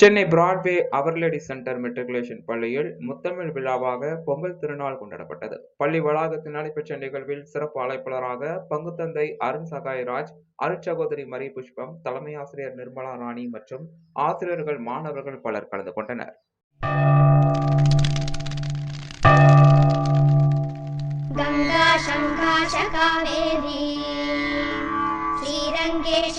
Chennai Broadway Our Lady Centre Matriculation பள்ளியில் முத்தமிழ் விழாவாக பொங்கல் திருநாள் கொண்டாடப்பட்டது. பள்ளி வளாகத்தில் நடைபெற்ற நிகழ்வில் சிறப்பு அழைப்பாளராக பங்குத்தந்தை அருண் சகாய்ராஜ் அருட்சகோதரி மரி புஷ்பம் தலைமை ஆசிரியர் நிர்மலா ராணி மற்றும் ஆசிரியர்கள் மாணவர்கள் பலர் கலந்து கொண்டனர். ஸ்ரீரங்கேஷ